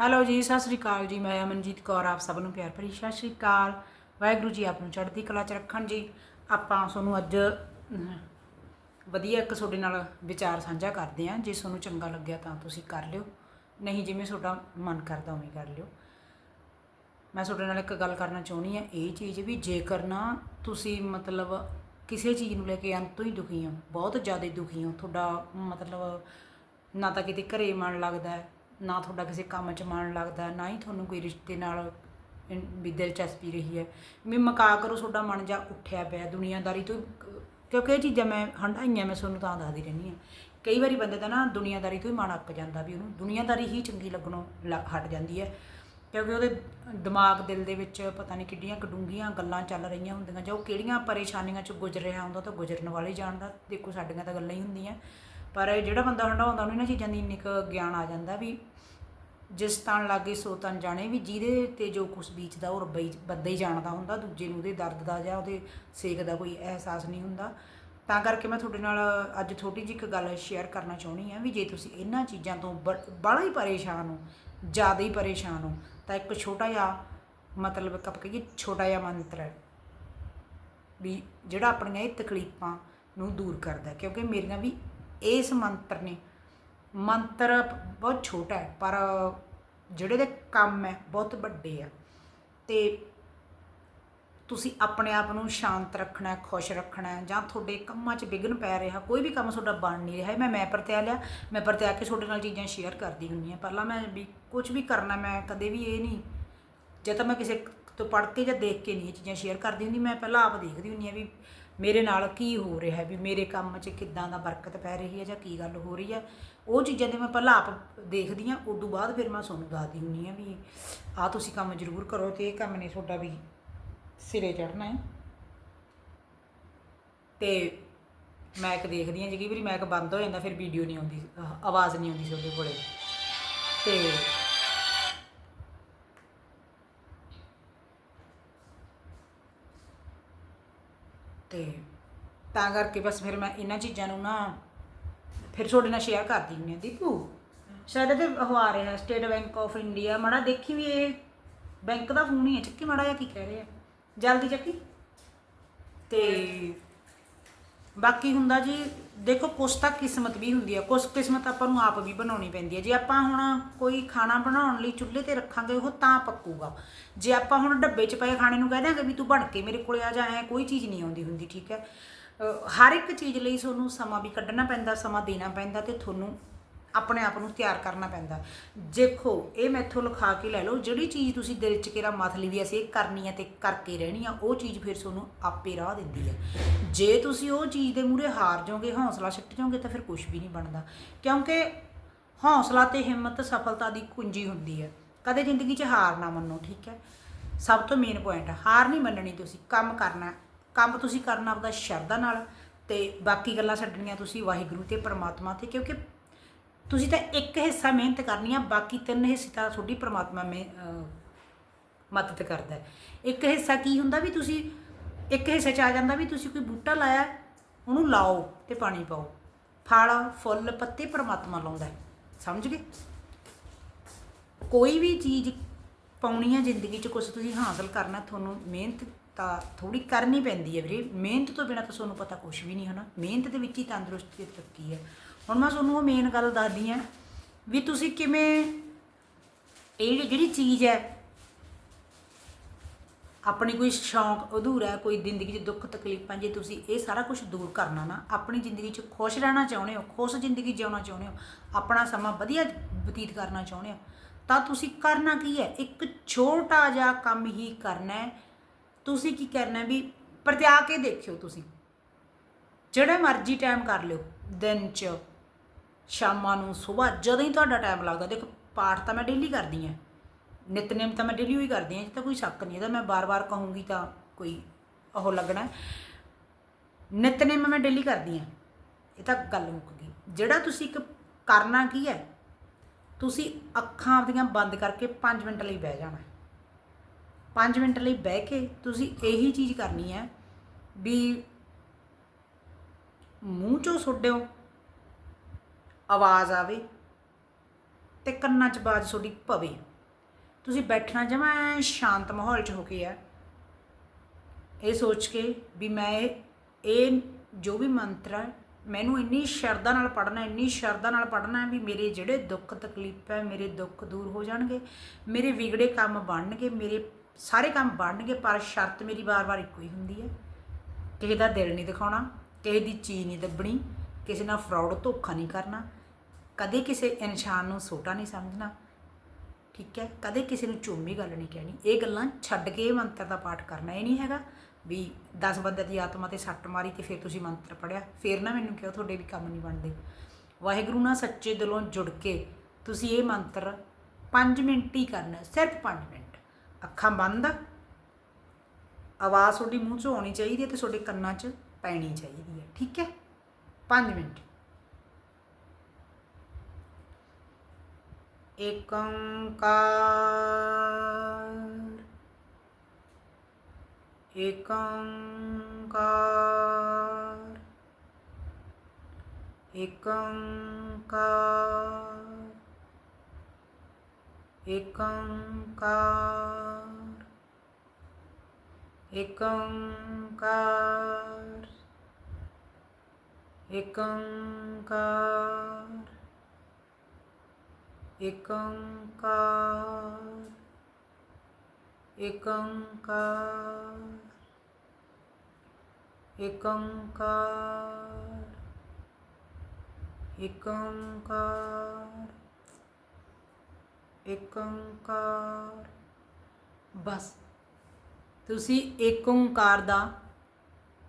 Hello ਜੀ, ਸਤਿ ਸ੍ਰੀ ਅਕਾਲ ਜੀ। ਮੈਂ ਅਮਨਜੀਤ ਕੌਰ, ਆਪ ਸਭ ਨੂੰ ਪਿਆਰ ਭਰੀ ਸਤਿ ਸ੍ਰੀ ਅਕਾਲ। ਵਾਹਿਗੁਰੂ ਜੀ ਆਪ ਨੂੰ ਚੜ੍ਹਦੀ ਕਲਾ ਚ ਰੱਖਣ ਜੀ। ਆਪਾਂ ਤੁਹਾਨੂੰ ਅੱਜ ਵਧੀਆ ਇੱਕ ਤੁਹਾਡੇ ਨਾਲ ਵਿਚਾਰ ਸਾਂਝਾ ਕਰਦੇ ਹਾਂ। ਜੇ ਤੁਹਾਨੂੰ ਚੰਗਾ ਲੱਗਿਆ ਤਾਂ ਤੁਸੀਂ ਕਰ ਲਿਓ। ਨਹੀਂ ਜਿਵੇਂ ਤੁਹਾਡਾ ਮਨ ਕਰਦਾ ਉਵੇਂ ਕਰ ਲਿਓ। ਮੈਂ ਤੁਹਾਡੇ ਨਾਲ ਇੱਕ ਗੱਲ ਕਰਨਾ ਚਾਹੁੰਦੀ ਹਾਂ। ਇਹ ਚੀਜ਼ ਵੀ ਜੇਕਰ ਨਾ ਤੁਸੀਂ ਮਤਲਬ ਕਿਸੇ ਚੀਜ਼ ਨੂੰ ਲੈ ਕੇ ਅੰਤੋਂ ਹੀ ਦੁਖੀ ਹੋ, ਬਹੁਤ ਜ਼ਿਆਦਾ ਦੁਖੀ ਹੋ, ਤੁਹਾਡਾ ਮਤਲਬ ਨਾ ਤਾਂ ਕਿਤੇ ਘਰੇ ਮਨ ਲੱਗਦਾ ਹੈ ਨਾ ਤੁਹਾਡਾ ਕਿਸੇ ਕੰਮ 'ਚ ਮਨ ਲੱਗਦਾ, ਨਾ ਹੀ ਤੁਹਾਨੂੰ ਕੋਈ ਰਿਸ਼ਤੇ ਨਾਲ ਵੀ ਦਿਲਚਸਪੀ ਰਹੀ ਹੈ। ਵੀ ਮਕਾ ਕਰੋ ਤੁਹਾਡਾ ਮਨ ਜਾ ਉੱਠਿਆ ਪਿਆ, ਦੁਨੀਆਦਾਰੀ ਤੋਂ ਕ- ਕਿਉਂਕਿ ਇਹ ਚੀਜ਼ਾਂ ਮੈਂ ਹੰਡਾਈਆਂ ਮੈਂ ਤੁਹਾਨੂੰ ਤਾਂ ਦੱਸਦੀ ਰਹਿੰਦੀ ਹਾਂ। ਕਈ ਵਾਰੀ ਬੰਦੇ ਦਾ ਨਾ ਦੁਨੀਆਦਾਰੀ ਤੋਂ ਹੀ ਮਨ ਅੱਕ ਜਾਂਦਾ ਵੀ ਉਹਨੂੰ, ਦੁਨੀਆਦਾਰੀ ਹੀ ਚੰਗੀ ਲੱਗਣੋਂ ਲ- ਹਟ ਜਾਂਦੀ ਹੈ। ਕਿਉਂਕਿ ਉਹਦੇ ਦਿਮਾਗ ਦਿਲ ਦੇ ਵਿੱਚ ਪਤਾ ਨਹੀਂ ਕਿੱਡੀਆਂ ਕਡੂੰਗੀਆਂ ਗੱਲਾਂ ਚੱਲ ਰਹੀਆਂ ਹੁੰਦੀਆਂ, ਜਾਂ ਉਹ ਕਿਹੜੀਆਂ ਪਰੇਸ਼ਾਨੀਆਂ ਚੋਂ ਗੁਜ਼ਰ ਰਿਹਾ ਹੁੰਦਾ ਤਾਂ ਗੁਜ਼ਰਨ ਵਾਲੇ ਜਾਣਦਾ। ਦੇਖੋ, ਸਾਡੀਆਂ ਤਾਂ ਗੱਲਾਂ ਹੀ ਹੁੰਦੀਆਂ। ਪਰ ਜਿਹੜਾ ਬੰਦਾ ਹੰਡਾਉਂਦਾ ਉਹਨੂੰ ਇਹਨਾਂ ਚੀਜ਼ਾਂ ਦੀ ਇੰਨੀ ਕੁ ਗਿਆਨ ਆ ਜਾਂਦਾ ਵੀ ਜਿਸ ਤਣ ਲਾਗੇ ਸੋ ਤਨ ਜਾਣੇ ਵੀ ਜਿਹਦੇ ਤੇ ਜੋ ਕੁਛ ਬੀਤਦਾ ਉਹ ਰੱਬਾ ਹੀ ਬੰਦਾ ਹੀ ਜਾਣਦਾ ਹੁੰਦਾ, ਦੂਜੇ ਨੂੰ ਉਹਦੇ ਦਰਦ ਦਾ ਜਾਂ ਉਹਦੇ ਸੇਕ ਦਾ ਕੋਈ ਅਹਿਸਾਸ ਨਹੀਂ ਹੁੰਦਾ। ਤਾਂ ਕਰਕੇ ਮੈਂ ਤੁਹਾਡੇ ਨਾਲ ਅੱਜ ਛੋਟੀ ਜਿਹੀ ਇੱਕ ਗੱਲ ਸ਼ੇਅਰ ਕਰਨਾ ਚਾਹੁੰਦੀ ਹਾਂ ਵੀ ਜੇ ਤੁਸੀਂ ਇਹਨਾਂ ਚੀਜ਼ਾਂ ਤੋਂ ਬੜਾ ਹੀ ਪਰੇਸ਼ਾਨ ਹੋ, ਜ਼ਿਆਦਾ ਹੀ ਪਰੇਸ਼ਾਨ ਹੋ, ਤਾਂ ਇੱਕ ਛੋਟਾ ਜਿਹਾ ਮਤਲਬ ਇੱਕ ਕਹੀਏ ਛੋਟਾ ਜਿਹਾ ਮੰਤਰ ਹੈ ਵੀ ਜਿਹੜਾ ਆਪਣੀਆਂ ਇਹ ਤਕਲੀਫਾਂ ਨੂੰ ਦੂਰ ਕਰਦਾ ਕਿਉਂਕਿ ਮੇਰੀਆਂ ਵੀ ਇਸ ਮੰਤਰ ਨੇ ਮੰਤਰ ਬਹੁਤ ਛੋਟਾ ਹੈ, ਪਰ ਜਿਹੜੇ ਦੇ ਕੰਮ ਹੈ, ਬਹੁਤ ਵੱਡੇ ਆ। ਤੇ ਤੁਸੀਂ ਆਪਣੇ ਆਪ ਨੂੰ ਸ਼ਾਂਤ ਰੱਖਣਾ, ਖੁਸ਼ ਰੱਖਣਾ, ਜਾਂ ਤੁਹਾਡੇ ਕੰਮਾਂ 'ਚ ਵਿਘਨ ਪੈ ਰਿਹਾ, ਕੋਈ ਵੀ ਕੰਮ ਤੁਹਾਡਾ ਬਣ ਨਹੀਂ ਰਿਹਾ ਮੈਂ ਮੈਂ ਪਰਤਿਆ ਲਿਆ, ਮੈਂ ਪਰਤਿਆ ਕੇ ਤੁਹਾਡੇ ਨਾਲ ਚੀਜ਼ਾਂ ਸ਼ੇਅਰ ਕਰਦੀ ਹੁੰਦੀ ਹਾਂ। ਪਹਿਲਾਂ ਮੈਂ ਵੀ ਕੁਝ ਵੀ ਕਰਨਾ, ਮੈਂ ਕਦੇ ਵੀ ਇਹ ਨਹੀਂ, ਜੇ ਤਾਂ ਮੈਂ ਕਿਸੇ ਤੋਂ ਪੜ੍ਹ ਕੇ ਜਾਂ ਦੇਖ ਕੇ ਨਹੀਂ ਇਹ ਚੀਜ਼ਾਂ ਸ਼ੇਅਰ ਕਰਦੀ ਹੁੰਦੀ, ਮੈਂ ਪਹਿਲਾਂ ਆਪ ਦੇਖਦੀ ਹੁੰਦੀ ਹਾਂ ਵੀ ਮੇਰੇ ਨਾਲ ਕੀ ਹੋ ਰਿਹਾ ਵੀ ਮੇਰੇ ਕੰਮ 'ਚ ਕਿੱਦਾਂ ਦਾ ਬਰਕਤ ਪੈ ਰਹੀ ਹੈ ਜਾਂ ਕੀ ਗੱਲ ਹੋ ਰਹੀ ਹੈ? ਉਹ ਚੀਜ਼ਾਂ ਦੇ ਮੈਂ ਪਹਿਲਾਂ ਆਪ ਦੇਖਦੀ ਹਾਂ ਉਸ ਤੋਂ ਬਾਅਦ ਫਿਰ ਮੈਂ ਤੁਹਾਨੂੰ ਦੱਸਦੀ ਹੁੰਦੀ ਹਾਂ ਵੀ ਆਹ ਤੁਸੀਂ ਕੰਮ ਜ਼ਰੂਰ ਕਰੋ ਤੇ ਇਹ ਕੰਮ ਨੇ ਤੁਹਾਡਾ ਵੀ ਸਿਰੇ ਚੜਨਾ ਹੈ। ਤੇ ਇੱਕ ਦੇਖਦੀ ਹਾਂ ਜਿਹੜੀ ਕਈ ਵਾਰੀ ਮੈਕ ਬੰਦ ਹੋ ਜਾਂਦਾ, ਫਿਰ ਵੀਡੀਓ ਨਹੀਂ ਆਉਂਦੀ ਆਵਾਜ਼ ਨਹੀਂ ਆਉਂਦੀ ਤੁਹਾਡੇ ਕੋਲੇ। ਤੇ ਤੇ ਤਾਂ ਕਰਕੇ ਬਸ ਫਿਰ ਮੈਂ ਇਹਨਾਂ ਚੀਜ਼ਾਂ ਨੂੰ ਨਾ ਫਿਰ ਤੁਹਾਡੇ ਨਾਲ ਸ਼ੇਅਰ ਕਰ ਹੁੰਦੀ ਹਾਂ, ਦੀਪੂ। ਸ਼ਾਇਦ ਤੇ ਉਹ ਆ ਰਿਹਾ ਸਟੇਟ ਬੈਂਕ ਆਫ ਇੰਡੀਆ ਮਾੜਾ ਦੇਖੀ ਵੀ ਇਹ ਬੈਂਕ ਦਾ ਫੋਨ ਹੀ ਹੈ, ਚੱਕੀ ਮਾੜਾ ਜਿਹਾ ਕੀ ਕਹਿ ਰਿਹਾ। ਜਲਦੀ ਚੱਕੀ। ਤੇ ਬਾਕੀ ਹੁੰਦਾ ਜੀ, ਦੇਖੋ ਕੁਛ ਤਾਂ ਕਿਸਮਤ ਵੀ ਹੁੰਦੀ ਹੈ ਕੁਛ ਕਿਸਮਤ ਆਪਾਂ ਨੂੰ ਆਪ ਵੀ ਬਣਾਉਣੀ ਪੈਂਦੀ ਹੈ ਜੇ ਆਪਾਂ ਹੁਣ ਕੋਈ ਖਾਣਾ ਬਣਾਉਣ ਲਈ ਚੁੱਲ੍ਹੇ ਤੇ ਰੱਖਾਂਗੇ, ਉਹ ਤਾਂ ਪੱਕੂਗਾ। ਜੇ ਆਪਾਂ ਹੁਣ ਡੱਬੇ 'ਚ ਪਏ ਖਾਣੇ ਨੂੰ ਕਹਿ ਦਿਆਂਗੇ ਵੀ ਤੂੰ ਬਣ ਕੇ ਮੇਰੇ ਕੋਲੇ ਆ ਜਾ, ਐ ਕੋਈ ਚੀਜ਼ ਨਹੀਂ ਆਉਂਦੀ ਹੁੰਦੀ, ਠੀਕ ਹੈ? ਹਰ ਇੱਕ ਚੀਜ਼ ਲਈ ਤੁਹਾਨੂੰ ਸਮਾਂ ਵੀ ਕੱਢਣਾ ਪੈਂਦਾ, ਸਮਾਂ ਦੇਣਾ ਪੈਂਦਾ ਤੇ ਤੁਹਾਨੂੰ ਆਪਣੇ ਆਪ ਨੂੰ ਤਿਆਰ ਕਰਨਾ ਪੈਂਦਾ। ਦੇਖੋ, ਇਹ ਮੈਥੋਂ ਲਿਖਾ ਕੇ ਲੈ ਲਓ, ਜਿਹੜੀ ਚੀਜ਼ ਤੁਸੀਂ ਦਿਲ 'ਚ ਕਿਰਾ ਮਥ ਲਈ ਵੀ ਅਸੀਂ ਇਹ ਕਰਨੀ ਹੈ ਤੇ ਕਰਕੇ ਰਹਿਣੀ ਆ, ਉਹ ਚੀਜ਼ ਫਿਰ ਤੁਹਾਨੂੰ ਆਪੇ ਰਾਹ ਦਿੰਦੀ ਹੈ ਜੇ ਤੁਸੀਂ ਉਹ ਚੀਜ਼ ਦੇ ਮੂਹਰੇ ਹਾਰ ਜਾਓਗੇ, ਹੌਸਲਾ ਛੱਡ ਜਾਓਗੇ, ਤਾਂ ਫਿਰ ਕੁਝ ਵੀ ਨਹੀਂ ਬਣਦਾ। ਕਿਉਂਕਿ ਹੌਸਲਾ ਤੇ ਹਿੰਮਤ, ਸਫਲਤਾ ਦੀ ਕੁੰਜੀ ਹੁੰਦੀ ਹੈ ਕਦੇ ਜ਼ਿੰਦਗੀ 'ਚ ਹਾਰ ਨਾ ਮੰਨੋ, ਠੀਕ ਹੈ ਸਭ ਤੋਂ ਮੇਨ ਪੁਆਇੰਟ ਹਾਰ ਨਹੀਂ ਮੰਨਣੀ ਤੁਸੀਂ, ਕੰਮ ਕਰਨਾ ਕੰਮ ਤੁਸੀਂ ਕਰਨਾ ਆਪਦਾ ਸ਼ਰਧਾ ਨਾਲ ਤੇ ਬਾਕੀ ਗੱਲਾਂ ਛੱਡਣੀਆਂ ਤੁਸੀਂ ਵਾਹਿਗੁਰੂ ਤੇ ਪਰਮਾਤਮਾ ਤੇ, ਕਿਉਂਕਿ ਤੁਸੀਂ ਤਾਂ ਇੱਕ ਹਿੱਸਾ ਮਿਹਨਤ ਕਰਨੀ ਆ, ਬਾਕੀ ਤਿੰਨ ਹਿੱਸੇ ਤਾਂ ਤੁਹਾਡੀ ਪ੍ਰਮਾਤਮਾ ਮੇ ਅਹ ਮਦਦ ਕਰਦਾ ਹੈ। ਇੱਕ ਹਿੱਸਾ ਕੀ ਹੁੰਦਾ ਵੀ ਤੁਸੀਂ, ਇੱਕ ਹਿੱਸੇ ਚ ਆ ਜਾਂਦਾ ਵੀ ਤੁਸੀਂ ਕੋਈ ਬੂਟਾ ਲਾਇਆ, ਉਹਨੂੰ ਲਾਓ ਤੇ ਪਾਣੀ ਪਾਓ। ਫਲ, ਫੁੱਲ, ਪੱਤੇ ਪ੍ਰਮਾਤਮਾ ਲਾਉਂਦਾ ਹੈ। ਸਮਝ ਗਏ? ਕੋਈ ਵੀ ਚੀਜ਼ ਪਾਉਣੀ ਆ ਜ਼ਿੰਦਗੀ 'ਚ ਕੁਝ ਤੁਸੀਂ ਹਾਸਲ ਕਰਨਾ, ਤੁਹਾਨੂੰ ਮਿਹਨਤ ਤਾਂ ਥੋੜੀ ਕਰਨੀ ਪੈਂਦੀ ਹੈ ਵੀਰੇ। ਮਿਹਨਤ ਤੋਂ ਬਿਨਾ ਤਾਂ ਤੁਹਾਨੂੰ ਪਤਾ ਕੁਝ ਵੀ ਨਹੀਂ ਹਨਾ ਮਿਹਨਤ ਦੇ ਵਿੱਚ ਹੀ ਤੰਦਰੁਸਤੀ ਤੇ ਤਰੱਕੀ ਹੈ? ਹੁਣ ਮੈਂ ਤੁਹਾਨੂੰ ਉਹ ਮੇਨ ਗੱਲ ਦੱਸਦੀ ਹਾਂ ਵੀ ਤੁਸੀਂ ਕਿਵੇਂ ਇਹ ਜਿਹੜੀ ਚੀਜ਼ ਹੈ, ਆਪਣੀ ਕੋਈ ਸ਼ੌਂਕ, ਅਧੂਰਾ ਕੋਈ ਜ਼ਿੰਦਗੀ 'ਚ ਦੁੱਖ, ਤਕਲੀਫਾਂ, ਜੇ ਤੁਸੀਂ ਇਹ ਸਾਰਾ ਕੁਝ ਦੂਰ ਕਰਨਾ ਨਾ, ਆਪਣੀ ਜ਼ਿੰਦਗੀ 'ਚ ਖੁਸ਼ ਰਹਿਣਾ ਚਾਹੁੰਦੇ ਹੋ, ਖੁਸ਼ ਜ਼ਿੰਦਗੀ ਜਿਉਣਾ ਚਾਹੁੰਦੇ ਹੋ, ਆਪਣਾ ਸਮਾਂ ਵਧੀਆ ਬਤੀਤ ਕਰਨਾ ਚਾਹੁੰਦੇ ਹੋ, ਤਾਂ ਤੁਸੀਂ ਕਰਨਾ ਕੀ ਹੈ? ਇੱਕ ਛੋਟਾ ਜਿਹਾ ਕੰਮ ਹੀ ਕਰਨਾ ਹੈ। ਤੁਸੀਂ ਕੀ ਕਰਨਾ ਵੀ ਪ੍ਰਤਿਆ ਕੇ ਦੇਖਿਓ ਤੁਸੀਂ। ਜਿਹੜਾ ਮਰਜ਼ੀ ਟਾਈਮ ਕਰ ਲਿਓ, ਦਿਨ 'ਚ ਸ਼ਾਮਾਂ ਨੂੰ, ਸਵੇਰ, ਜਦੋਂ ਹੀ ਤੁਹਾਡਾ ਟਾਈਮ ਲੱਗਦਾ, ਦੇਖੋ ਪਾਠ ਤਾਂ ਮੈਂ ਡੇਲੀ ਕਰਦੀ ਹਾਂ। ਨਿਤਨੇਮ ਤਾਂ ਮੈਂ ਡੇਲੀ ਹੋਈ ਕਰਦੀ ਹਾਂ, ਇਹ ਤਾਂ ਕੋਈ ਸ਼ੱਕ ਨਹੀਂ ਇਹਦਾ ਮੈਂ ਬਾਰ-ਬਾਰ ਕਹੂੰਗੀ ਤਾਂ ਕੋਈ ਉਹ ਲੱਗਣਾ। ਹੈ। ਨਿਤਨੇਮ ਮੈਂ ਡੇਲੀ ਕਰਦੀ ਹਾਂ, ਇਹ ਤਾਂ ਗੱਲ ਮੁੱਕ ਗਈ। ਜਿਹੜਾ ਤੁਸੀਂ ਇੱਕ ਕਰਨਾ ਕੀ ਹੈ, ਤੁਸੀਂ ਅੱਖਾਂ ਆਪਦੀਆਂ ਬੰਦ ਕਰਕੇ 5 ਮਿੰਟ ਲਈ ਬਹਿ ਜਾਣਾ। 5 ਮਿੰਟ ਲਈ ਬਹਿ ਕੇ ਤੁਸੀਂ ਇਹੀ ਚੀਜ਼ ਕਰਨੀ ਹੈ ਵੀ ਮੂੰਹ ਚੋਂ ਛੋਡਿਓ ਆਵਾਜ਼ ਆਵੇ ਤੇ ਕੰਨਾਂ 'ਚ ਬਾਜ਼ ਤੁਹਾਡੀ ਪਵੇ। ਤੁਸੀਂ ਬੈਠਣਾ ਜਮਾ ਸ਼ਾਂਤ ਮਾਹੌਲ 'ਚ ਹੋ ਕੇ ਆ। ਇਹ ਸੋਚ ਕੇ ਵੀ ਮੈਂ ਇਹ- ਜੋ ਵੀ ਮੰਤਰ ਹੈ ਮੈਨੂੰ ਇੰਨੀ ਸ਼ਰਧਾ ਨਾਲ ਪੜਨਾ ਇੰਨੀ ਸ਼ਰਧਾ ਨਾਲ ਪੜਨਾ ਵੀ ਮੇਰੇ ਜਿਹੜੇ ਦੁੱਖ ਤਕਲੀਫ ਹੈ, ਮੇਰੇ ਦੁੱਖ ਦੂਰ ਹੋ ਜਾਣਗੇ, ਮੇਰੇ ਵਿਗੜੇ ਕੰਮ ਬਣਨਗੇ, ਮੇਰੇ ਸਾਰੇ ਕੰਮ ਬਣਨਗੇ, ਪਰ ਸ਼ਰਤ ਮੇਰੀ ਵਾਰ-ਵਾਰ ਇੱਕੋ ਹੀ ਹੁੰਦੀ ਹੈ। ਕਿਸੇ ਦਾ ਦਿਲ ਨਹੀਂ ਦਿਖਾਉਣਾ, ਕਿਸੇ ਦੀ ਚੀਜ਼ ਨਹੀਂ ਦੱਬਣੀ, ਕਿਸੇ ਨਾਲ ਫਰਾਡ ਧੋਖਾ ਨਹੀਂ ਕਰਨਾ ਕਦੇ ਕਿਸੇ ਇਨਸਾਨ ਨੂੰ ਛੋਟਾ ਨਹੀਂ ਸਮਝਣਾ, ਠੀਕ ਹੈ? ਕਦੇ ਕਿਸੇ ਨੂੰ ਚੁੰਮੀ ਗੱਲ ਨਹੀਂ ਕਹਿਣੀ। ਇਹ ਗੱਲਾਂ ਛੱਡ ਕੇ ਇਹ ਮੰਤਰ ਦਾ ਪਾਠ ਕਰਨਾ ਇਹ ਨਹੀਂ ਹੈਗਾ। ਵੀ 10 ਬੰਦੇ ਦੀ ਆਤਮਾ ਤੇ ਸੱਟ ਮਾਰੀ ਤੇ ਫਿਰ ਤੁਸੀਂ ਮੰਤਰ ਪੜਿਆ ਫਿਰ ਨਾ ਮੈਨੂੰ ਕਿਹਾ ਤੁਹਾਡੇ ਵੀ ਕੰਮ ਨਹੀਂ ਬਣਦੇ। ਵਾਹਿਗੁਰੂ ਨਾਲ ਸੱਚੇ ਦਿਲੋਂ ਜੁੜ ਕੇ ਤੁਸੀਂ ਇਹ ਮੰਤਰ 5 ਮਿੰਟ ਹੀ ਕਰਨਾ ਸਿਰਫ 5 ਮਿੰਟ। ਅੱਖਾਂ ਬੰਦ। ਆਵਾਜ਼ ਤੁਹਾਡੀ ਮੂੰਹ 'ਚ ਆਉਣੀ ਚਾਹੀਦੀ ਹੈ ਤੇ ਤੁਹਾਡੇ ਕੰਨਾਂ 'ਚ ਪੈਣੀ ਚਾਹੀਦੀ ਹੈ, ਠੀਕ ਹੈ? 5 ਮਿੰਟ। ਏਕ ਓੰਕਾਰ ਏਕ ਓੰਕਾਰ ਏਕ ਓੰਕਾਰ ਏਕ ਓੰਕਾਰ ਏਕ ਓੰਕਾਰ ਏਕ ਓੰਕਾਰ ਏਕੰਕਾਰ ਏਕੰਕਾਰ ਏਕੰਕਾਰ ਏਕੰਕਾਰ ਏਕੰਕਾਰ। ਬਸ। ਤੁਸੀਂ ਏਕੰਕਾਰ ਦਾ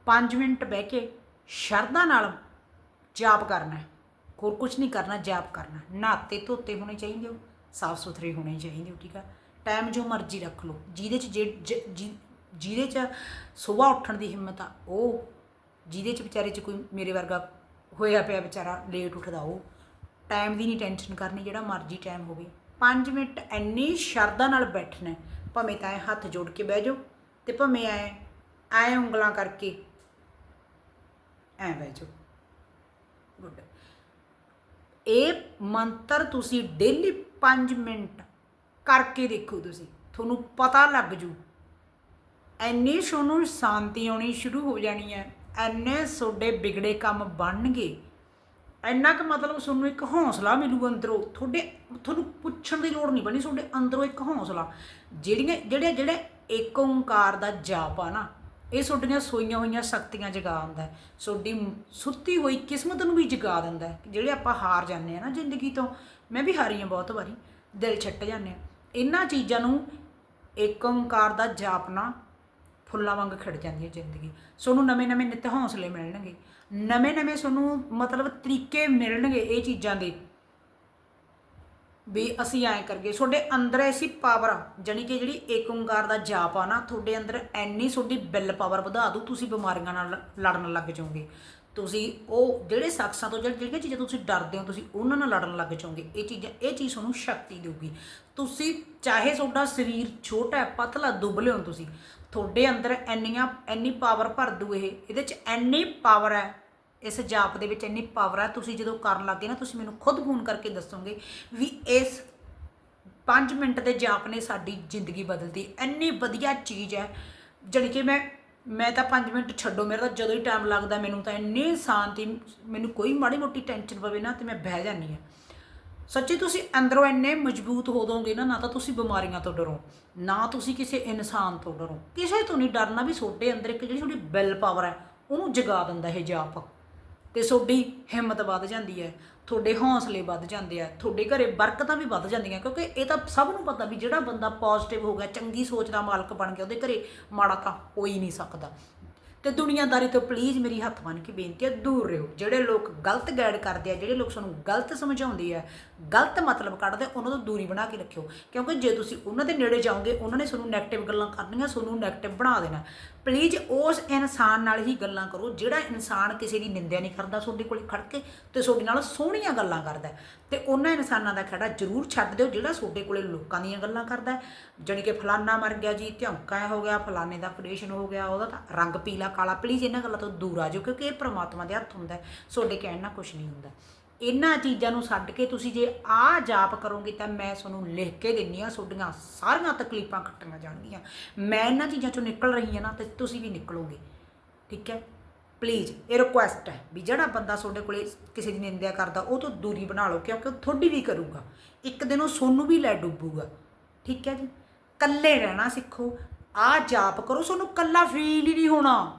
5 ਮਿੰਟ ਬਹਿ ਕੇ ਸ਼ਰਧਾ ਨਾਲ ਜਾਪ ਕਰਨਾ ਹੈ। ਹੋਰ ਕੁਝ ਨਹੀਂ ਕਰਨਾ, ਜਾਪ ਕਰਨਾ। ਨਹਾਤੇ ਧੋਤੇ ਹੋਣੇ ਚਾਹੀਦੇ ਹੋ, ਸਾਫ਼ ਸੁਥਰੇ ਹੋਣੇ ਚਾਹੀਦੇ ਹੋ, ਠੀਕ ਆ? ਟਾਈਮ ਜੋ ਮਰਜ਼ੀ ਰੱਖ ਲਓ। ਜਿਹਦੇ ਚ ਜੇ- ਜ- ਜਿ- ਜਿਹਦੇ ਚ ਸਵੇਰ ਉੱਠਣ ਦੀ ਹਿੰਮਤ ਆ, ਉਹ, ਜਿਹਦੇ ਚ ਵਿਚਾਰੇ ਚ ਕੋਈ ਮੇਰੇ ਵਰਗਾ ਹੋਇਆ ਪਿਆ ਵਿਚਾਰਾ ਲੇਟ ਉੱਠਦਾ, ਉਹ ਟਾਈਮ ਦੀ ਨਹੀਂ ਟੈਨਸ਼ਨ ਕਰਨੀ, ਜਿਹੜਾ ਮਰਜ਼ੀ ਟਾਈਮ ਹੋਵੇ। 5 ਮਿੰਟ ਇੰਨੀ ਸ਼ਰਧਾ ਨਾਲ ਬੈਠਣਾ ਭਾਵੇਂ ਤਾਂ ਐਂ ਹੱਥ ਜੋੜ ਕੇ ਬਹਿ ਜਾਓ ਤੇ ਭਾਵੇਂ ਐ ਐ ਉਂਗਲਾਂ ਕਰਕੇ ਐ ਬਹਿ ਜਾਓ। ਇਹ ਮੰਤਰ ਤੁਸੀਂ ਡੇਲੀ 5 ਮਿੰਟ ਕਰਕੇ ਦੇਖੋ ਤੁਸੀਂ, ਤੁਹਾਨੂੰ ਪਤਾ ਲੱਗ ਜੂ। ਐਨੀ ਤੁਹਾਨੂੰ ਸ਼ਾਂਤੀ ਆਉਣੀ ਸ਼ੁਰੂ ਹੋ ਜਾਣੀ ਹੈ, ਐਨੇ ਤੁਹਾਡੇ ਵਿਗੜੇ ਕੰਮ ਬਣਨਗੇ। ਇੰਨਾ ਕੁ ਮਤਲਬ ਤੁਹਾਨੂੰ ਇੱਕ ਹੌਸਲਾ ਮਿਲੂ ਅੰਦਰੋਂ, ਤੁਹਾਡੇ, ਤੁਹਾਨੂੰ ਪੁੱਛਣ ਦੀ ਲੋੜ ਨਹੀਂ ਬਣੀ ਤੁਹਾਡੇ ਅੰਦਰੋਂ ਇੱਕ ਹੌਸਲਾ। ਜਿਹੜੀਆਂ, ਜਿਹੜੇ ਜਿਹੜੇ ਏਕ ਓੰਕਾਰ ਦਾ ਜਾਪ ਆ ਨਾ ਇਹ ਤੁਹਾਡੀਆਂ ਸੋਈਆਂ ਹੋਈਆਂ ਸ਼ਕਤੀਆਂ ਜਗਾ ਦਿੰਦਾ ਤੁਹਾਡੀ ਸੁੱਤੀ ਹੋਈ ਕਿਸਮਤ ਨੂੰ ਵੀ ਜਗਾ ਦਿੰਦਾ ਜਿਹੜੇ ਆਪਾਂ ਹਾਰ ਜਾਂਦੇ ਆ ਨਾ ਜ਼ਿੰਦਗੀ ਤੋਂ। ਮੈਂ ਵੀ ਹਾਰੀ ਹਾਂ ਬਹੁਤ ਵਾਰੀ, ਦਿਲ ਛੱਟ ਜਾਂਦੇ ਆ ਇਹਨਾਂ ਚੀਜ਼ਾਂ ਨੂੰ ਏਕ ਓੰਕਾਰ ਦਾ ਜਾਪਨਾ ਫੁੱਲਾਂ ਵਾਂਗ ਖਿੜ ਜਾਂਦੀ ਹੈ ਜ਼ਿੰਦਗੀ। ਤੁਹਾਨੂੰ ਨਵੇਂ ਨਵੇਂ ਨਿੱਤ ਹੌਸਲੇ ਮਿਲਣਗੇ। ਨਵੇਂ ਨਵੇਂ ਤੁਹਾਨੂੰ ਮਤਲਬ ਤਰੀਕੇ ਮਿਲਣਗੇ ਇਹ ਚੀਜ਼ਾਂ ਦੇ। ਵੀ ਅਸੀਂ ਐਂ ਕਰਗੇ ਤੁਹਾਡੇ ਅੰਦਰ ਐਸੀ ਪਾਵਰ ਆ, ਜਾਣੀ ਕਿ ਜਿਹੜੀ ਏਕ ਓੰਕਾਰ ਦਾ ਜਾਪ ਆ ਨਾ, ਤੁਹਾਡੇ ਅੰਦਰ ਐਨੀ ਤੁਹਾਡੀ ਬਿੱਲ ਪਾਵਰ ਵਧਾ ਦੂ ਤੁਸੀਂ ਬਿਮਾਰੀਆਂ ਨਾਲ ਲੜਨ ਲੱਗ ਜਾਓਗੇ। ਤੁਸੀਂ ਉਹ ਜਿਹੜੇ ਸ਼ਖਸਾਂ ਤੋਂ, ਜਿਹੜੀ- ਜਿਹੜੀਆਂ ਚੀਜ਼ਾਂ ਤੋਂ ਤੁਸੀਂ ਡਰਦੇ ਹੋ, ਤੁਸੀਂ ਉਹਨਾਂ ਨਾਲ ਲੜਨ ਲੱਗ ਜਾਓਗੇ। ਇਹ ਚੀਜ਼ਾਂ, ਇਹ ਚੀਜ਼ ਤੁਹਾਨੂੰ ਸ਼ਕਤੀ ਦੇਊਗੀ। ਤੁਸੀਂ ਚਾਹੇ ਤੁਹਾਡਾ ਸਰੀਰ ਛੋਟਾ ਹੈ, ਪਤਲਾ, ਦੁਬਲੇ ਹੋ ਤੁਸੀਂ, ਤੁਹਾਡੇ ਅੰਦਰ ਐਨੀਆਂ ਇੰਨੀ ਪਾਵਰ ਭਰ ਦੂ ਇਹ, ਇਹਦੇ ਚ ਇੰਨੀ ਪਾਵਰ ਹੈ ਇਸ ਜਾਪ ਦੇ ਵਿੱਚ ਇੰਨੀ ਪਾਵਰ ਹੈ ਤੁਸੀਂ ਜਦੋਂ ਕਰਨ ਲੱਗੇ ਨਾ, ਤੁਸੀਂ ਮੈਨੂੰ ਖੁਦ ਫੋਨ ਕਰਕੇ ਦੱਸੋਗੇ ਵੀ ਇਸ 5 ਮਿੰਟ ਦੇ ਜਾਪ ਨੇ ਸਾਡੀ ਜ਼ਿੰਦਗੀ ਬਦਲਦੀ ਇੰਨੀ ਵਧੀਆ ਚੀਜ਼ ਹੈ, ਜਾਣੀ ਕਿ ਮੈਂ ਮੈਂ ਤਾਂ 5 ਮਿੰਟ ਛੱਡੋ, ਮੇਰਾ ਤਾਂ ਜਦੋਂ ਹੀ ਟਾਈਮ ਲੱਗਦਾ, ਮੈਨੂੰ ਤਾਂ ਇੰਨੀ ਸ਼ਾਂਤੀ, ਮੈਨੂੰ ਕੋਈ ਮਾੜੀ ਮੋਟੀ ਟੈਨਸ਼ਨ ਪਵੇ ਨਾ, ਤੇ ਮੈਂ ਬਹਿ ਜਾਂਦੀ ਹਾਂ। ਸੱਚੀ ਤੁਸੀਂ ਅੰਦਰੋਂ ਇੰਨੇ ਮਜ਼ਬੂਤ ਹੋ ਦੋਗੇ ਨਾ ਨਾ ਤਾਂ ਤੁਸੀਂ ਬਿਮਾਰੀਆਂ ਤੋਂ ਡਰੋ, ਨਾ ਤੁਸੀਂ ਕਿਸੇ ਇਨਸਾਨ ਤੋਂ ਡਰੋ। ਕਿਸੇ ਤੋਂ ਨਹੀਂ ਡਰਨਾ ਵੀ ਤੁਹਾਡੇ ਅੰਦਰ ਇੱਕ ਜਿਹੜੀ ਤੁਹਾਡੀ ਬਿਲ ਪਾਵਰ ਹੈ, ਉਹਨੂੰ ਜਗਾ ਦਿੰਦਾ ਇਹ ਜਾਪ। ਤੇ ਤੁਹਾਡੀ ਹਿੰਮਤ ਵੱਧ ਜਾਂਦੀ ਹੈ, ਤੁਹਾਡੇ ਹੌਸਲੇ ਵੱਧ ਜਾਂਦੇ ਆ, ਤੁਹਾਡੇ ਘਰੇ ਬਰਕਤਾਂ ਵੀ ਵੱਧ ਜਾਂਦੀਆਂ, ਕਿਉਂਕਿ ਇਹ ਤਾਂ ਸਭ ਨੂੰ ਪਤਾ ਵੀ ਜਿਹੜਾ ਬੰਦਾ ਪੋਜ਼ਿਟਿਵ ਹੋ ਗਿਆ, ਚੰਗੀ ਸੋਚ ਦਾ ਮਾਲਕ ਬਣ ਗਿਆ, ਉਹਦੇ ਘਰੇ ਮਾੜਾ ਤਾਂ ਹੋ ਹੀ ਨਹੀਂ ਸਕਦਾ। ਤੇ ਦੁਨੀਆਦਾਰੀ ਤੋਂ ਪਲੀਜ਼ ਮੇਰੀ ਹੱਥ ਬੰਨ ਕੇ ਬੇਨਤੀ ਹੈ, ਦੂਰ ਰਹੋ। ਜਿਹੜੇ ਲੋਕ ਗਲਤ ਗਾਈਡ ਕਰਦੇ ਆ, ਜਿਹੜੇ ਲੋਕ ਸਾਨੂੰ ਗਲਤ ਸਮਝਾਉਂਦੇ ਆ, ਗਲਤ ਮਤਲਬ ਕੱਢਦੇ, ਉਹਨਾਂ ਤੋਂ ਦੂਰੀ ਬਣਾ ਕੇ ਰੱਖਿਓ। ਕਿਉਂਕਿ ਜੇ ਤੁਸੀਂ ਉਹਨਾਂ ਦੇ ਨੇੜੇ ਜਾਓਗੇ, ਉਹਨਾਂ ਨੇ ਤੁਹਾਨੂੰ ਨੈਗੇਟਿਵ ਗੱਲਾਂ ਕਰਨੀਆਂ, ਤੁਹਾਨੂੰ ਨੈਗੇਟਿਵ ਬਣਾ ਦੇਣਾ। ਪਲੀਜ਼ ਉਸ ਇਨਸਾਨ ਨਾਲ ਹੀ ਗੱਲਾਂ ਕਰੋ, ਜਿਹੜਾ ਇਨਸਾਨ ਕਿਸੇ ਦੀ ਨਿੰਦਿਆ ਨਹੀਂ ਕਰਦਾ, ਤੁਹਾਡੇ ਕੋਲ ਖੜ ਕੇ ਤੇ ਤੁਹਾਡੇ ਨਾਲ ਸੋਹਣੀਆਂ ਗੱਲਾਂ ਕਰਦਾ ਹੈ। ਤੇ ਉਹਨਾਂ ਇਨਸਾਨਾਂ ਦਾ ਖੜਾ ਜ਼ਰੂਰ ਛੱਡ ਦਿਓ, ਜਿਹੜਾ ਤੁਹਾਡੇ ਕੋਲੇ ਲੋਕਾਂ ਦੀਆਂ ਗੱਲਾਂ ਕਰਦਾ ਹੈ। ਜਾਣੀ ਕਿ ਫਲਾਨਾ ਮਰ ਗਿਆ ਜੀ ਧਿਉਂਕਾ ਹੋ ਗਿਆ, ਫਲਾਨੇ ਦਾ ਆਪਰੇਸ਼ਨ ਹੋ ਗਿਆ, ਉਹਦਾ ਤਾਂ ਰੰਗ ਪੀਲਾ ਕਾਲਾ ਪਲੀਜ਼ ਇਹਨਾਂ ਗੱਲਾਂ ਤੋਂ ਦੂਰ ਆ ਜਾਓ, ਕਿਉਂਕਿ ਇਹ ਪ੍ਰਮਾਤਮਾ ਦੇ ਹੱਥ ਹੁੰਦਾ ਤੁਹਾਡੇ ਕਹਿਣ ਨਾਲ ਕੁਝ ਨਹੀਂ ਹੁੰਦਾ ਇਹਨਾਂ ਚੀਜ਼ਾਂ ਨੂੰ ਛੱਡ ਕੇ ਤੁਸੀਂ ਜੇ ਆਹ ਜਾਪ ਕਰੋਗੇ ਤਾਂ ਮੈਂ ਤੁਹਾਨੂੰ ਲਿਖ ਕੇ ਦਿੰਨੀ ਆ, ਤੁਹਾਡੀਆਂ ਸਾਰੀਆਂ ਤਕਲੀਫਾਂ ਕੱਟੀਆਂ ਜਾਣਗੀਆਂ। ਮੈਂ ਇਹਨਾਂ ਚੀਜ਼ਾਂ ਚੋਂ ਨਿਕਲ ਰਹੀ ਹਾਂ ਨਾ ਤੇ ਤੁਸੀਂ ਵੀ ਨਿਕਲੋਗੇ। ਠੀਕ ਹੈ? ਪਲੀਜ਼ ਇਹ ਰਿਕੁਐਸਟ ਹੈ ਵੀ ਜਿਹੜਾ ਬੰਦਾ ਤੁਹਾਡੇ ਕੋਲੇ ਕਿਸੇ ਦੀ ਨਿੰਦਿਆ ਕਰਦਾ, ਉਹ ਤੋਂ ਦੂਰੀ ਬਣਾ ਲਓ, ਕਿਉਂਕਿ ਉਹ ਤੁਹਾਡੀ ਵੀ ਕਰੂਗਾ। ਇੱਕ ਦਿਨ ਉਹ ਸੋਨੂੰ ਵੀ ਲੈ ਡੁੱਬੂਗਾ। ਠੀਕ ਹੈ ਜੀ? ਕੱਲੇ ਰਹਿਣਾ ਸਿੱਖੋ। ਆ ਜਾਪ ਕਰੋ, ਤੁਹਾਨੂੰ ਕੱਲਾ ਫੀਲ ਹੀ ਨਹੀਂ ਹੋਣਾ।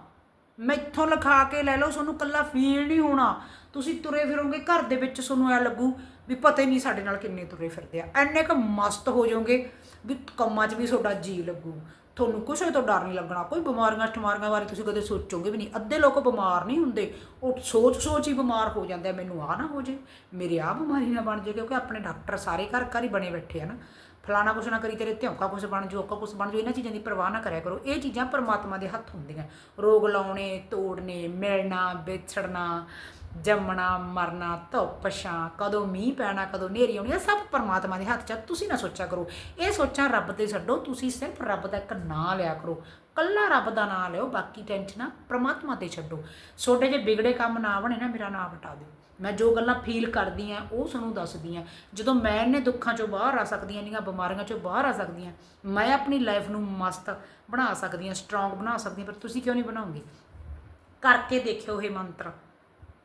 ਮੈਥੋਂ ਲਿਖਾ ਕੇ ਲੈ ਲਓ, ਤੁਹਾਨੂੰ ਕੱਲਾ ਫੀਲ ਨਹੀਂ ਹੋਣਾ। ਤੁਸੀਂ ਤੁਰੇ ਫਿਰੋਗੇ, ਘਰ ਦੇ ਵਿੱਚ ਤੁਹਾਨੂੰ ਐ ਲੱਗੂ ਵੀ ਪਤਾ ਹੀ ਨਹੀਂ ਸਾਡੇ ਨਾਲ ਕਿੰਨੇ ਤੁਰੇ ਫਿਰਦੇ ਆ। ਐਨੇ ਕ ਮਸਤ ਹੋ ਜਾਓਗੇ ਵੀ ਕੰਮਾਂ 'ਚ ਵੀ ਤੁਹਾਡਾ ਜੀ ਲੱਗੂ। ਤੁਹਾਨੂੰ ਕੁਛ ਤੋਂ ਡਰ ਨਹੀਂ ਲੱਗਣਾ। ਕੋਈ ਬਿਮਾਰੀਆਂ, ਠਮਾਰੀਆਂ ਬਾਰੇ ਤੁਸੀਂ ਕਦੇ ਸੋਚੋਗੇ ਵੀ ਨਹੀਂ। ਅੱਧੇ ਲੋਕ ਬਿਮਾਰ ਨਹੀਂ ਹੁੰਦੇ। ਉਹ ਸੋਚ ਸੋਚ ਹੀ ਬਿਮਾਰ ਹੋ ਜਾਂਦੇ ਆ। ਮੈਨੂੰ ਆ ਨਾ ਹੋ ਜੇ। ਮੇਰੇ ਆ ਬਿਮਾਰੀ ਨਾ ਬਣ ਜੇ ਕਿਉਂਕਿ ਆਪਣੇ ਡਾਕਟਰ ਸਾਰੇ ਘਰ ਘਰ ਹੀ ਬਣੇ ਬੈਠੇ ਆ ਨਾ। ਫਲਾਣਾ ਕੁਛ ਨਾ ਕਰੀ, ਤੇਰੇ ਧਿਉਂਕਾ ਕੁਛ ਬਣ ਜੋ ਔਕਾ ਕੁਛ ਬਣ ਜੋ ਇਹਨਾਂ ਚੀਜ਼ਾਂ ਦੀ ਪਰਵਾਹ ਨਾ ਕਰਿਆ ਕਰੋ। ਇਹ ਚੀਜ਼ਾਂ ਪਰਮਾਤਮਾ ਦੇ ਹੱਥ ਹੁੰਦੀਆਂ। ਰੋਗ ਲਾਉਣੇ, ਤੋੜਨੇ, ਮਿਲਣਾ, ਵਿਛੜਨਾ ਜੰਮਣਾ, ਮਰਨਾ, ਧੁੱਪ ਛਾਂ ਕਦੋਂ ਮੀਂਹ ਪੈਣਾ, ਕਦੋਂ ਹਨੇਰੀ ਆਉਣੀ, ਇਹ ਸਭ ਪਰਮਾਤਮਾ ਦੇ ਹੱਥ 'ਚ ਤੁਸੀਂ ਨਾ ਸੋਚਿਆ ਕਰੋ। ਇਹ ਸੋਚਾਂ ਰੱਬ ਤੇ ਛੱਡੋ, ਤੁਸੀਂ ਸਿਰਫ ਰੱਬ ਦਾ ਇੱਕ ਨਾਂ ਲਿਆ ਕਰੋ। ਕੱਲਾ ਰੱਬ ਦਾ ਨਾਂ ਲਿਓ, ਬਾਕੀ ਟੈਨਸ਼ਨਾਂ ਪਰਮਾਤਮਾ ਤੇ ਛੱਡੋ। ਛੋਟੇ ਜਿਹੇ ਵਿਗੜੇ ਕੰਮ ਨਾ ਬਣੇ ਨਾ, ਮੇਰਾ ਨਾਂ ਹਟਾ ਦਿਓ। ਮੈਂ ਜੋ ਗੱਲਾਂ ਫੀਲ ਕਰਦੀ ਆ, ਉਹ ਤੁਹਾਨੂੰ ਦੱਸਦੀ ਆ। ਜਦੋਂ ਮੈਂ ਇਹਨੇ ਦੁੱਖਾਂ ਚੋਂ ਬਾਹਰ ਆ ਸਕਦੀ ਹਾਂ ਇੰਨੀਆਂ ਬਿਮਾਰੀਆਂ ਚੋਂ ਬਾਹਰ ਆ ਸਕਦੀ ਹਾਂ ਮੈਂ ਆਪਣੀ ਲਾਈਫ ਨੂੰ ਮਸਤ ਬਣਾ ਸਕਦੀ ਹਾਂ ਸਟਰੋਂਗ ਬਣਾ ਸਕਦੀ ਹਾਂ ਪਰ ਤੁਸੀਂ ਕਿਉਂ ਨਹੀਂ ਬਣਾਉਂਗੇ? ਕਰਕੇ ਦੇਖਿਓ ਇਹ ਮੰਤਰ।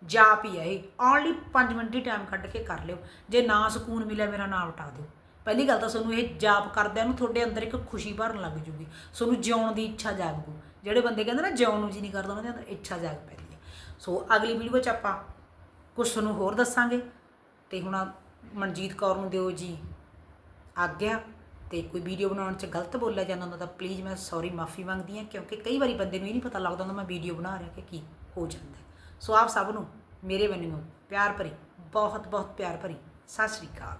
ਜਾਪ ਹੀ ਹੈ ਇਹ। ਓਨਲੀ 5 ਮਿੰਟ ਦੀ ਟਾਈਮ ਕੱਢ ਕੇ ਕਰ ਲਿਓ। ਜੇ ਨਾ ਸਕੂਨ ਮਿਲਿਆ ਮੇਰਾ ਨਾਮ ਉਟਾ ਦਿਓ। ਪਹਿਲੀ ਗੱਲ ਤਾਂ ਤੁਹਾਨੂੰ ਇਹ ਜਾਪ ਕਰਦਿਆਂ ਨੂੰ ਤੁਹਾਡੇ ਅੰਦਰ ਇੱਕ ਖੁਸ਼ੀ ਭਰਨ ਲੱਗ ਜੂਗੀ। ਤੁਹਾਨੂੰ ਜਿਉਣ ਦੀ ਇੱਛਾ ਜਾਗੂ। ਜਿਹੜੇ ਬੰਦੇ ਕਹਿੰਦੇ ਨਾ, ਜਿਉਣ ਨੂੰ ਜੀ ਨਹੀਂ ਕਰਦਾ ਉਹਨਾਂ ਦੇ ਅੰਦਰ ਇੱਛਾ ਜਾਗ ਪੈਂਦੀ ਹੈ ਸੋ ਅਗਲੀ ਵੀਡੀਓ 'ਚ ਆਪਾਂ ਕੁਝ ਤੁਹਾਨੂੰ ਹੋਰ ਦੱਸਾਂਗੇ। ਤੇ ਹੁਣ ਮਨਜੀਤ ਕੌਰ ਨੂੰ ਦਿਓ ਜੀ ਆਗਿਆ। ਤੇ ਕੋਈ ਵੀਡੀਓ ਬਣਾਉਣ 'ਚ ਗਲਤ ਬੋਲਿਆ ਜਾਂਦਾ ਹੁੰਦਾ ਤਾਂ ਪਲੀਜ਼ ਮੈਂ ਸੌਰੀ ਮਾਫੀ ਮੰਗਦੀ ਹਾਂ ਕਿਉਂਕਿ ਕਈ ਵਾਰੀ ਬੰਦੇ ਨੂੰ ਇਹ ਨਹੀਂ ਪਤਾ ਲੱਗਦਾ ਹੁੰਦਾ ਮੈਂ ਵੀਡੀਓ ਬਣਾ ਰਿਹਾ ਕਿ ਕੀ ਹੋ ਜਾਂਦਾ। ਸੋ ਆਪ ਸਭ ਨੂੰ ਮੇਰੇ ਵੱਲੋਂ ਪਿਆਰ ਭਰੀ ਬਹੁਤ ਬਹੁਤ ਪਿਆਰ ਭਰੀ, ਸਤਿ ਸ਼੍ਰੀ ਅਕਾਲ।